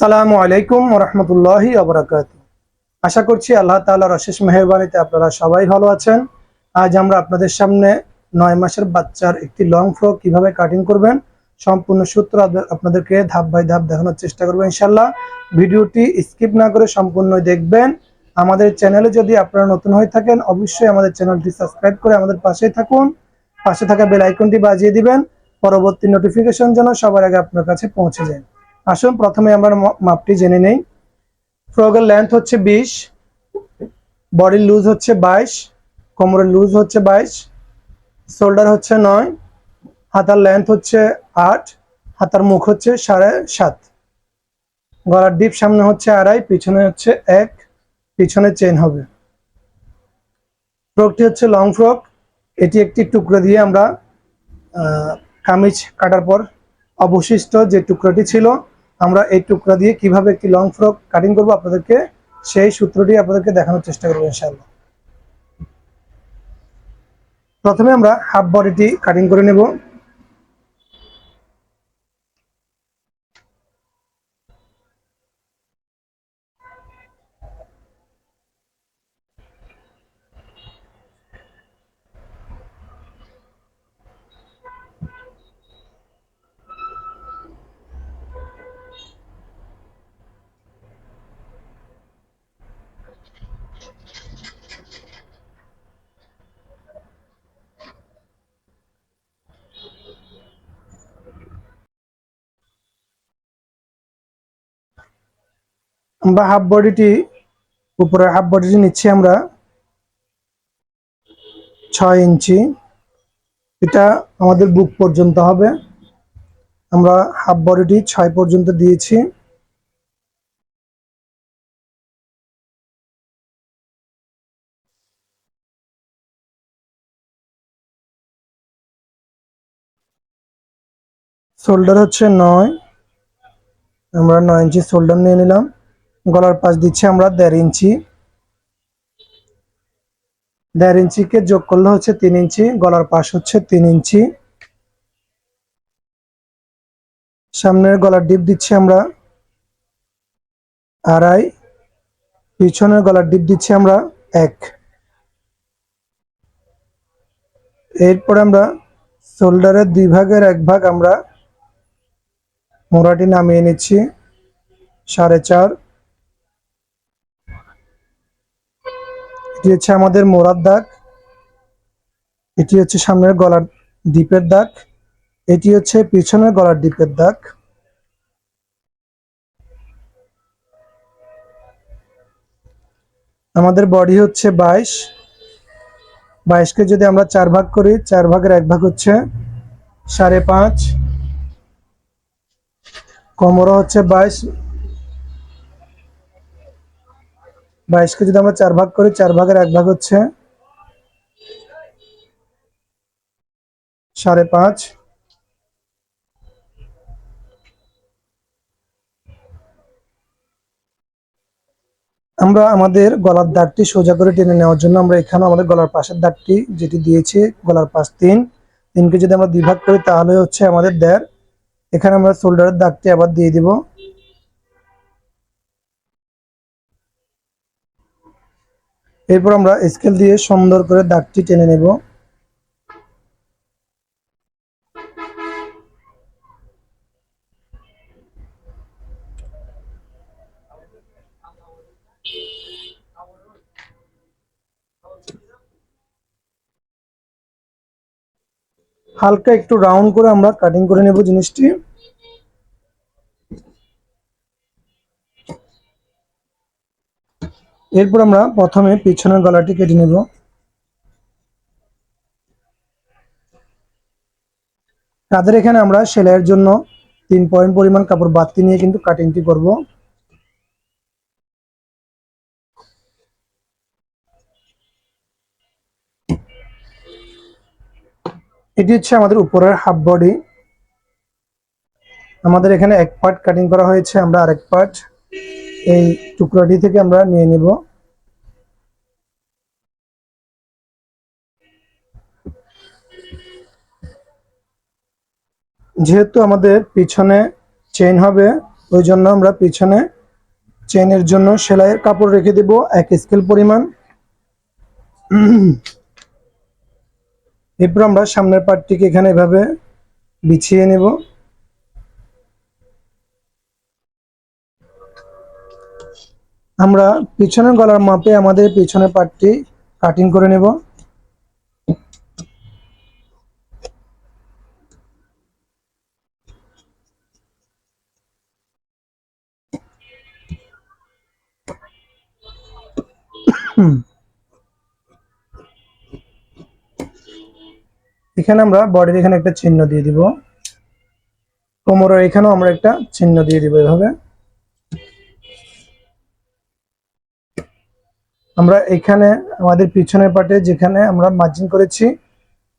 সালামু আলাইকুম রহমতুল্লাহি আবরাকাত আশা করছি আল্লাহ তাআলার অশেষ মেহরবানিতে আপনারা সবাই ভালো আছেন। আজ আমরা আপনাদের সামনে নয় মাসের বাচ্চার একটি লং ফ্রক কীভাবে কাটিং করবেন, সম্পূর্ণ সূত্র আপনাদেরকে ধাপ বাই ধাপ দেখানোর চেষ্টা করব ইনশাল্লাহ ভিডিওটি স্কিপ না করে সম্পূর্ণ দেখবেন। আমাদের চ্যানেলে যদি আপনারা নতুন হয়ে থাকেন, অবশ্যই আমাদের চ্যানেলটি সাবস্ক্রাইব করে আমাদের পাশেই থাকুন। পাশে থাকা বেল আইকনটি বাজিয়ে দিবেন। পরবর্তী নোটিফিকেশন যেন সবার আগে আপনার কাছে পৌঁছে যায়। আসুন, প্রথমে আমরা মাপটি জেনে নেই। ফ্রগের লেন্থ হচ্ছে বিশ বডির লুজ হচ্ছে বাইশ, কোমরের লুজ হচ্ছে বাইশ শোল্ডার হচ্ছে নয়, হাতার লেন্থ হচ্ছে আট, হাতার মুখ হচ্ছে সাড়ে সাত। গলার ডিপ সামনে হচ্ছে আড়াই, পিছনে হচ্ছে এক, পিছনে চেন হবে। ফ্রকটি হচ্ছে লং ফ্রক এটি একটি টুকরো দিয়ে আমরা কামিজ কাটার পর অবশিষ্ট যে টুকরাটি ছিল, আমরা এই টুকরা দিয়ে কীভাবে একটি লং ফ্রক কাটিং করব আপনাদেরকে, সেই সূত্রটি আপনাদেরকে দেখানোর চেষ্টা করব ইনশাআল্লাহ। প্রথমে আমরা হাফ বডিটি কাটিং করে নেব। আমরা হাফ বডিটি উপরে হাফ বডিটি নিচ্ছি আমরা ছয় ইঞ্চি। এটা আমাদের বুক পর্যন্ত হবে। আমরা হাফ বডিটি ছয় পর্যন্ত দিয়েছি। শোল্ডার হচ্ছে নয়। আমরা নয় ইঞ্চি শোল্ডার নিয়ে নিলাম। গলার পাশ দিচ্ছি আমরা দেড় ইঞ্চি। দেড় ইঞ্চিকে যোগ করলে হচ্ছে তিন ইঞ্চি, গলার পাশ হচ্ছে তিন ইঞ্চি। সামনের গলার ডিপ দিচ্ছি আমরা আড়াই, পিছনের গলার ডিপ দিচ্ছি আমরা এক। এরপরে আমরা শোল্ডারের দুই ভাগের এক ভাগ আমরা মোড়াটি নামিয়ে নিচ্ছি, সাড়ে চার। এটি হচ্ছে আমাদের মোড়ার দাগ। এটি হচ্ছে সামনের গলার ডিপের দাগ। এটি হচ্ছে পিছনের গলার দ্বীপের দাগ। আমাদের বডি হচ্ছে বাইশ। বাইশকে যদি আমরা চার ভাগ করি, চার ভাগের এক ভাগ হচ্ছে সাড়ে পাঁচ। কোমরও হচ্ছে বাইশ। বাইশকে যদি আমরা চার ভাগ করি, চার ভাগের এক ভাগ হচ্ছে সাড়ে পাঁচ। আমরা আমাদের গলার দাগটি সোজা করে টেনে নেওয়ার জন্য আমরা এখানে আমাদের গলার পাশের দাগটি যেটি দিয়েছি, গলার পাশ তিন। তিনকে যদি আমরা দুই ভাগ করি, তাহলে হচ্ছে আমাদের দেড়। এখানে আমরা শোল্ডারের দাগটি আবার দিয়ে দিব। এরপর আমরা স্কেল দিয়ে সুন্দর করে দাগটি টেনে নেব। হালকা একটু রাউন্ড করে আমরা কাটিং করে নেব জিনিসটি। এরপর আমরা প্রথমে পিছনের গলাটি কেটে নেব। তাদের এখানে আমরা সেলাইয়ের জন্য তিন পয়েন্ট পরিমাণ কাপড় বাতি নিয়ে কিন্তু কাটিংটি করব। এটি হচ্ছে আমাদের উপরের হাফ বডি আমাদের এখানে এক পার্ট কাটিং করা হয়েছে, আমরা আরেক পার্ট এই টুকরাটি থেকে আমরা নিয়ে নিব। যেহেতু আমাদের পিছনে চেইন হবে, ওই জন্য আমরা পিছনে চেনের জন্য সেলাইয়ের কাপড় রেখে দেব, এক স্কেল পরিমাণ। এরপর আমরা সামনের পার্টটিকে এখানে এভাবে বিছিয়ে নেব। আমরা পিছনের গলার মাপে আমাদের পিছনের পার্টটি কাটিং করে নেব। এখানে আমরা বডির এখানে একটা চিহ্ন দিয়ে দিব। কোমরের এখানেও আমরা একটা চিহ্ন দিয়ে দিব এভাবে। আমরা এখানে আমাদের পিছনের পাটে যেখানে আমরা মার্জিন করেছি,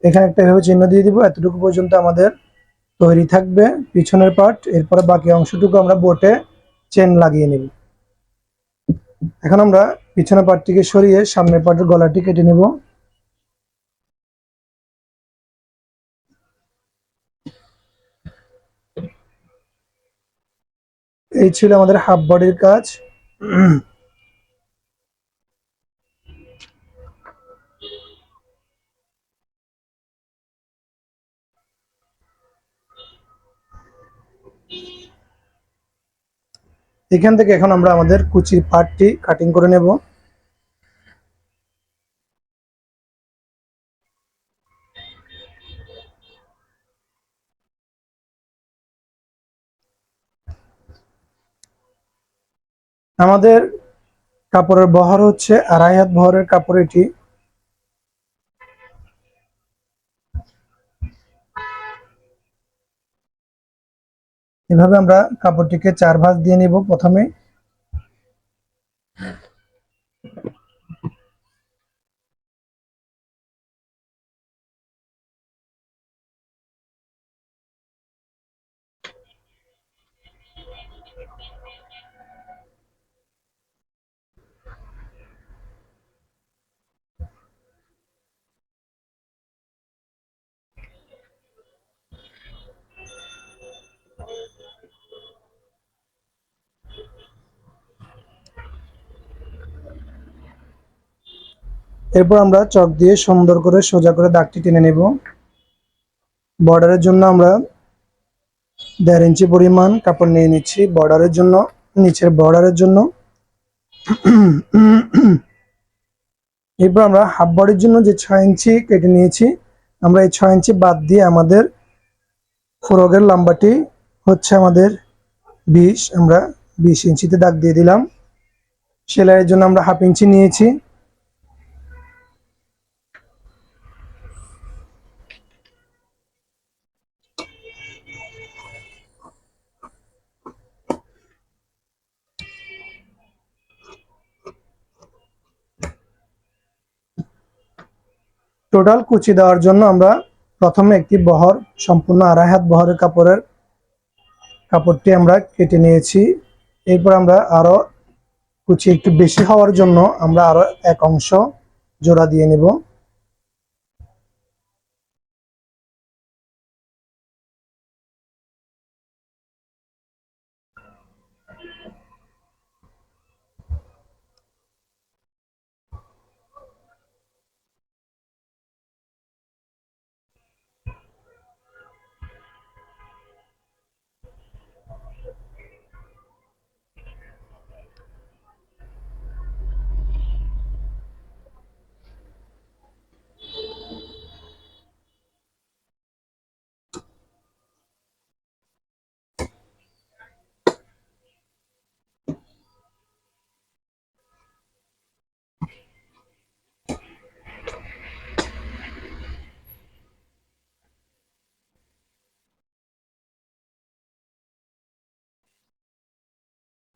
এখানে একটা এভাবে চিহ্ন দিয়ে দিব, এতটুকু পর্যন্ত আমাদের তৈরি থাকবে পিছনের পার্ট এরপরে বাকি অংশটুকু আমরা বোটে চেন লাগিয়ে নেব। এখন আমরা পিছনের পার্টটিকে সরিয়ে সামনের পার্টের গলাটি কেটে নেব। এই ছিল আমাদের হাফ বডির কাজ। এখান থেকে এখন আমরা আমাদের কুচির পার্টটি কাটিং করে নেব। আমাদের কাপড়ের বহর হচ্ছে আড়াই হাত বহরের কাপড় এটি। এভাবে আমরা কাপড়টিকে চার ভাঁজ দিয়ে নিব। প্রথমে এরপর আমরা চক দিয়ে সুন্দর করে সোজা করে দাগটি টেনে নেব। বর্ডারের জন্য আমরা দেড় ইঞ্চি পরিমাণ কাপড় নিয়ে নিচ্ছি। বর্ডারের জন্য, নিচের বর্ডারের জন্য। এরপর আমরা হাফ বডির জন্য যে ছয় ইঞ্চি কেটে নিয়েছি, আমরা এই ছয় ইঞ্চি বাদ দিয়ে আমাদের ফোরগের লম্বাটি হচ্ছে আমাদের বিশ। আমরা বিশ ইঞ্চিতে দাগ দিয়ে দিলাম। সেলাইয়ের জন্য আমরা হাফ ইঞ্চি নিয়েছি। টোটাল কুচি দেওয়ার জন্য আমরা প্রথমে একটি বহর, সম্পূর্ণ আড়াই হাত বহরের কাপড়ের কাপড়টি আমরা কেটে নিয়েছি। এরপর আমরা আরও কুচি একটু বেশি হওয়ার জন্য আমরা আরও এক অংশ জোড়া দিয়ে নেব।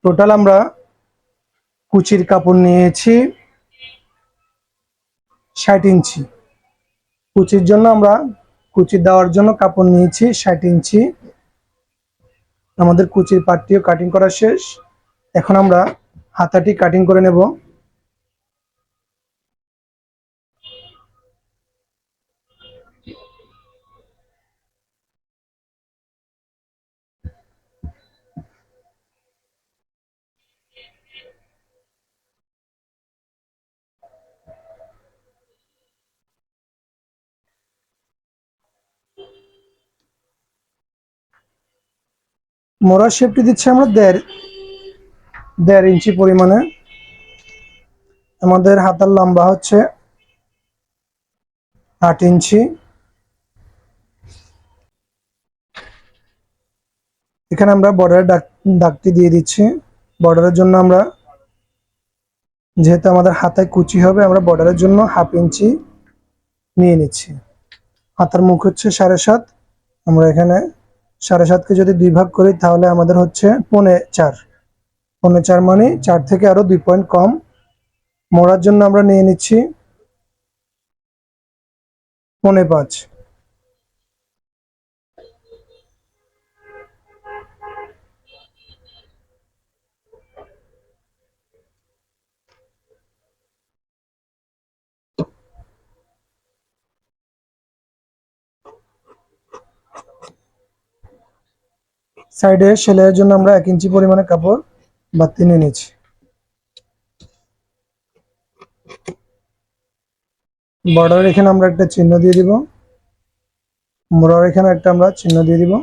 টোটাল আমরা কুচির কাপড় নিয়েছি ষাট ইঞ্চি। কুচির জন্য আমরা, কুচি দেওয়ার জন্য কাপড় নিয়েছি ষাট ইঞ্চি। আমাদের কুচির পাটটিও কাটিং করা শেষ। এখন আমরা হাতাটি কাটিং করে নেব। মোড়ার শেপটি দিচ্ছি আমরা দেড় দেড় ইঞ্চি পরিমাণে। আমাদের হাতার লম্বা হচ্ছে আট ইঞ্চি। এখানে আমরা বর্ডারের দাগ দাগটি দিয়ে দিচ্ছি। বর্ডারের জন্য আমরা, যেহেতু আমাদের হাতায় কুচি হবে, আমরা বর্ডারের জন্য হাফ ইঞ্চি নিয়ে নিচ্ছি। হাতার মুখ হচ্ছে সাড়ে সাত। আমরা এখানে সাড়ে সাতকে যদি দুই ভাগ করি, তাহলে আমাদের হচ্ছে পনে চার। পনে চার মানে চার থেকে আরও দুই পয়েন্ট কম। মরার জন্য আমরা নিয়ে নিচ্ছি পনে পাঁচ। সাইডে সেলাইয়ের জন্য আমরা এক ইঞ্চি পরিমাণে কাপড় বাড়তি নিয়ে নিচ্ছি বর্ডার এখানে আমরা একটা চিহ্ন দিয়ে দিব। মোড়ার এখানে একটা আমরা চিহ্ন দিয়ে দিব।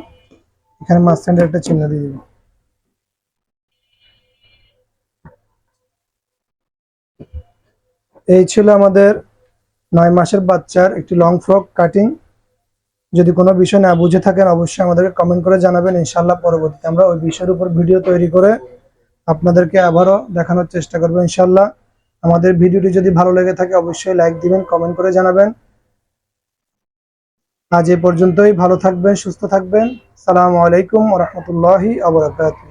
এখানে মাঝখানে একটা চিহ্ন দিয়ে দিব। এই ছিল আমাদের নয় মাসের বাচ্চার একটি লং ফ্রক কাটিং যদি কোনো বিষয় না বুঝে থাকেন, অবশ্যই আমাদেরকে কমেন্ট করে জানাবেন। ইনশাল্লাহ পরবর্তীতে আমরা ওই বিষয়ের উপর ভিডিও তৈরি করে আপনাদেরকে আবারও দেখানোর চেষ্টা করব ইনশাল্লাহ আমাদের ভিডিওটি যদি ভালো লেগে থাকে, অবশ্যই লাইক দিবেন কমেন্ট করে জানাবেন। আজ এ পর্যন্তই। ভালো থাকবেন, সুস্থ থাকবেন। সালামু আলাইকুম রহমতুল্লাহি আবরাকাতুহ